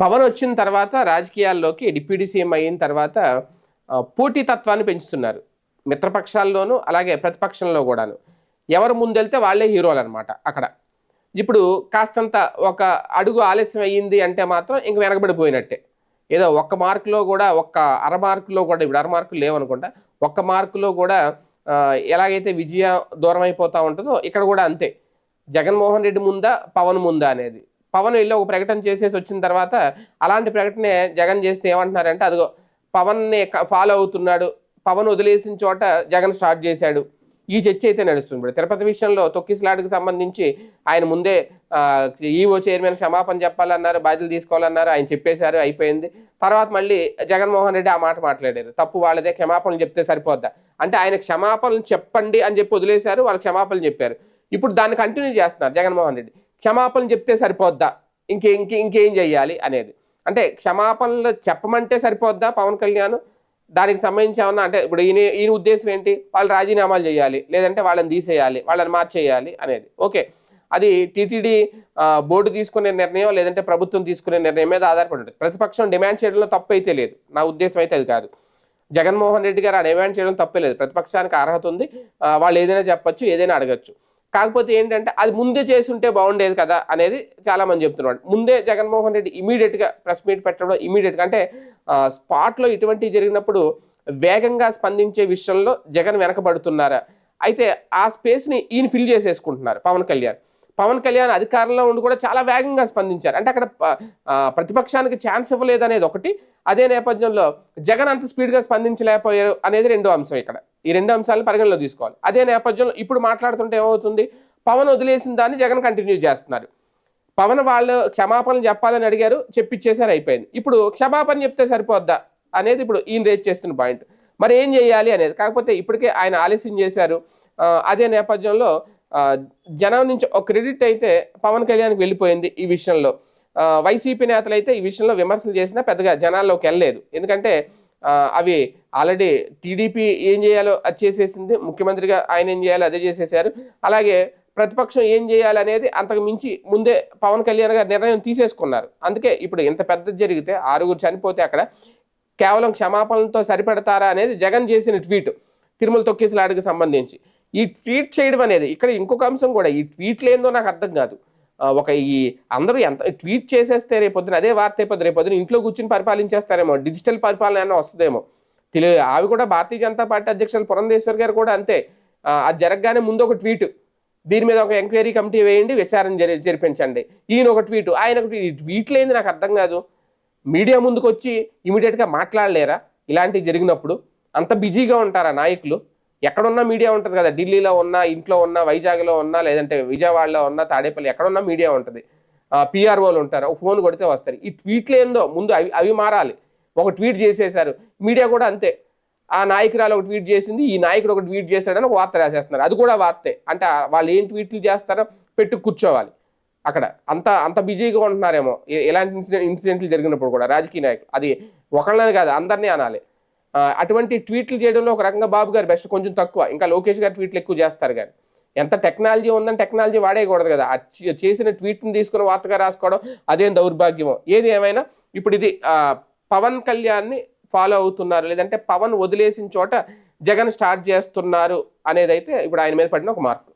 పవన్ వచ్చిన తర్వాత రాజకీయాల్లోకి డిప్యూటీ సీఎం అయిన తర్వాత పోటీతత్వాన్ని పెంచుతున్నారు. మిత్రపక్షాల్లోనూ అలాగే ప్రతిపక్షంలో కూడాను. ఎవరు ముందెళ్తే వాళ్ళే హీరోలు అనమాట అక్కడ. ఇప్పుడు కాస్తంత ఒక అడుగు ఆలస్యం అయ్యింది అంటే మాత్రం ఇంక వెనకబడిపోయినట్టే. ఏదో ఒక్క మార్కులో కూడా ఒక్క అర మార్కులో కూడా ఇప్పుడు అర మార్కులు లేవనుకుంటా ఒక్క మార్కులో కూడా ఎలాగైతే విజయ దూరం అయిపోతూ ఉంటుందో ఇక్కడ కూడా అంతే. జగన్మోహన్ రెడ్డి ముందా పవన్ ముందా అనేది. పవన్ ఇల్లు ఒక ప్రకటన చేసేసి వచ్చిన తర్వాత అలాంటి ప్రకటనే జగన్ చేస్తే ఏమంటున్నారంటే అదిగో పవన్ని ఫాలో అవుతున్నాడు. పవన్ వదిలేసిన చోట జగన్ స్టార్ట్ చేశాడు. ఈ చర్చ అయితే నడుస్తుంది ఇప్పుడు. తిరుపతి విషయంలో తొక్కిసలాటకు సంబంధించి ఆయన ముందే ఈఓ చైర్మన్ క్షమాపణ చెప్పాలన్నారు బాధ్యతలు తీసుకోవాలన్నారు ఆయన చెప్పేశారు అయిపోయింది. తర్వాత మళ్ళీ జగన్మోహన్ రెడ్డి ఆ మాట మాట్లాడారు. తప్పు వాళ్ళదే క్షమాపణలు చెప్తే సరిపోద్దా? అంటే ఆయన క్షమాపణలు చెప్పండి అని చెప్పి వదిలేశారు వాళ్ళు క్షమాపణలు చెప్పారు. ఇప్పుడు దాన్ని కంటిన్యూ చేస్తున్నారు జగన్మోహన్ రెడ్డి. క్షమాపణలు చెప్తే సరిపోద్దా? ఇంకే ఇంకే ఇంకేం చెయ్యాలి అనేది. అంటే క్షమాపణలు చెప్పమంటే సరిపోద్దా పవన్ కళ్యాణ్? దానికి సంబంధించి ఏమన్నా అంటే ఇప్పుడు ఈయన ఈయన ఉద్దేశం ఏంటి? వాళ్ళు రాజీనామాలు చేయాలి లేదంటే వాళ్ళని తీసేయాలి వాళ్ళని మార్చేయాలి అనేది. ఓకే. అది టీటీడీ బోర్డు తీసుకునే నిర్ణయం లేదంటే ప్రభుత్వం తీసుకునే నిర్ణయం మీద ఆధారపడి ఉంటుంది ప్రతిపక్షం డిమాండ్ చేయడంలో తప్పు అయితే లేదు. నా ఉద్దేశం అయితే అది కాదు. జగన్మోహన్ రెడ్డి గారు ఆ డిమాండ్ చేయడం తప్పే లేదు. ప్రతిపక్షానికి అర్హత ఉంది. వాళ్ళు ఏదైనా చెప్పచ్చు ఏదైనా అడగచ్చు. కాకపోతే ఏంటంటే అది ముందే చేసి ఉంటే బాగుండేది కదా అనేది చాలా మంది ముందే జగన్మోహన్ రెడ్డి ఇమీడియట్గా ప్రెస్ మీట్ పెట్టడం ఇమీడియట్గా అంటే స్పాట్లో ఇటువంటివి జరిగినప్పుడు వేగంగా స్పందించే విషయంలో జగన్ వెనకబడుతున్నారా? అయితే ఆ స్పేస్ని ఈయన ఫిల్ చేసేసుకుంటున్నారు పవన్ కళ్యాణ్. పవన్ కళ్యాణ్ అధికారంలో ఉండి కూడా చాలా వేగంగా స్పందించారు. అంటే అక్కడ ప్రతిపక్షానికి ఛాన్స్ ఇవ్వలేదు అనేది ఒకటి. అదే నేపథ్యంలో జగన్ అంత స్పీడ్గా స్పందించలేకపోయారు అనేది రెండో అంశం ఇక్కడ. ఈ రెండు అంశాలను పరిగణలో తీసుకోవాలి. అదే నేపథ్యంలో ఇప్పుడు మాట్లాడుతుంటే ఏమవుతుంది? పవన్ వదిలేసిన దాన్ని జగన్ కంటిన్యూ చేస్తున్నారు. పవన్ వాళ్ళు క్షమాపణలు చెప్పాలని అడిగారు చెప్పిచ్చేసారు అయిపోయింది. ఇప్పుడు క్షమాపణ చెప్తే సరిపోద్దా అనేది ఇప్పుడు ఈయన రేజ్ చేస్తున్న పాయింట్. మరి ఏం చేయాలి అనేది? కాకపోతే ఇప్పటికే ఆయన ఆలస్యం చేశారు. అదే నేపథ్యంలో జనం నుంచి ఒక క్రెడిట్ అయితే పవన్ కళ్యాణ్కి వెళ్ళిపోయింది ఈ విషయంలో. వైసీపీ నేతలు అయితే ఈ విషయంలో విమర్శలు చేసినా పెద్దగా జనాల్లోకి వెళ్ళలేదు. ఎందుకంటే అవి ఆల్రెడీ టీడీపీ ఏం చేయాలో అది చేసేసింది ముఖ్యమంత్రిగా ఆయన ఏం చేయాలో అదే చేసేసారు అలాగే ప్రతిపక్షం ఏం చేయాలి అనేది అంతకు మించి ముందే పవన్ కళ్యాణ్ గారు నిర్ణయం తీసేసుకున్నారు. అందుకే ఇప్పుడు ఇంత పెద్దది జరిగితే ఆరుగురు చనిపోతే అక్కడ కేవలం క్షమాపణలతో సరిపెడతారా అనేది జగన్ చేసిన ట్వీట్ తిరుమల తొక్కిసలాడికి సంబంధించి. ఈ ట్వీట్ చేయడం అనేది ఇక్కడ ఇంకొక అంశం కూడా ఈ ట్వీట్లు ఏందో నాకు అర్థం కాదు. ఒక ఈ అందరూ ఎంత ట్వీట్ చేసేస్తే రేపొద్దున అదే వార్త అయిపోద్ది రేపొద్దున ఇంట్లో కూర్చుని పరిపాలించేస్తారేమో డిజిటల్ పరిపాలన అన్న వస్తుందేమో. తెలియ అవి కూడా భారతీయ జనతా పార్టీ అధ్యక్షులు పురంధేశ్వర్ గారు కూడా అంతే. అది జరగగానే ముందు ఒక ట్వీట్ దీని మీద ఒక ఎంక్వైరీ కమిటీ వేయండి విచారణ జరి జరిపించండి. ఈయన ఒక ట్వీట్ ఆయన ఒక ట్వీట్ నాకు అర్థం కాదు. మీడియా ముందుకు వచ్చి ఇమీడియట్గా మాట్లాడలేరా? ఇలాంటివి జరిగినప్పుడు అంత బిజీగా ఉంటారా నాయకులు? ఎక్కడున్నా మీడియా ఉంటుంది కదా. ఢిల్లీలో ఉన్నా ఇంట్లో ఉన్నా వైజాగ్లో ఉన్నా లేదంటే విజయవాడలో ఉన్నా తాడేపల్లి ఎక్కడున్నా మీడియా ఉంటుంది. పిఆర్ఓలు ఉంటారు. ఒక ఫోన్ కొడితే వస్తారు ఈ ట్వీట్లు ఏందో ముందు అవి అవి మారాలి. ఒక ట్వీట్ చేసేసారు మీడియా కూడా అంతే. ఆ నాయకురాలు ఒక ట్వీట్ చేసింది ఈ నాయకుడు ఒక ట్వీట్ చేశాడని ఒక వార్త రాసేస్తున్నారు. అది కూడా వార్తే. అంటే వాళ్ళు ఏం ట్వీట్లు చేస్తారో పెట్టు కూర్చోవాలి. అక్కడ అంత అంత బిజీగా ఉంటున్నారేమో. ఎలాంటి ఇన్సిడెంట్ ఇన్సిడెంట్లు జరిగినప్పుడు కూడా రాజకీయ నాయకులు. అది ఒకళ్ళని కాదు అందరినీ అనాలి. అటువంటి ట్వీట్లు చేయడంలో ఒక రకంగా బాబు గారు బెస్ట్ కొంచెం తక్కువ. ఇంకా లోకేష్ గారు ట్వీట్లు ఎక్కువ చేస్తారు కానీ ఎంత టెక్నాలజీ ఉందని టెక్నాలజీ వాడేయకూడదు కదా. చేసిన ట్వీట్ని తీసుకుని వార్తగా రాసుకోవడం అదేం దౌర్భాగ్యమో. ఏది ఏమైనా ఇప్పుడు ఇది పవన్ కళ్యాణ్ని ఫాలో అవుతున్నారు. లేదంటే పవన్ వదిలేసిన చోట జగన్ స్టార్ట్ చేస్తున్నారు అనేది అయితే ఇప్పుడు ఆయన మీద పడిన ఒక మార్పు.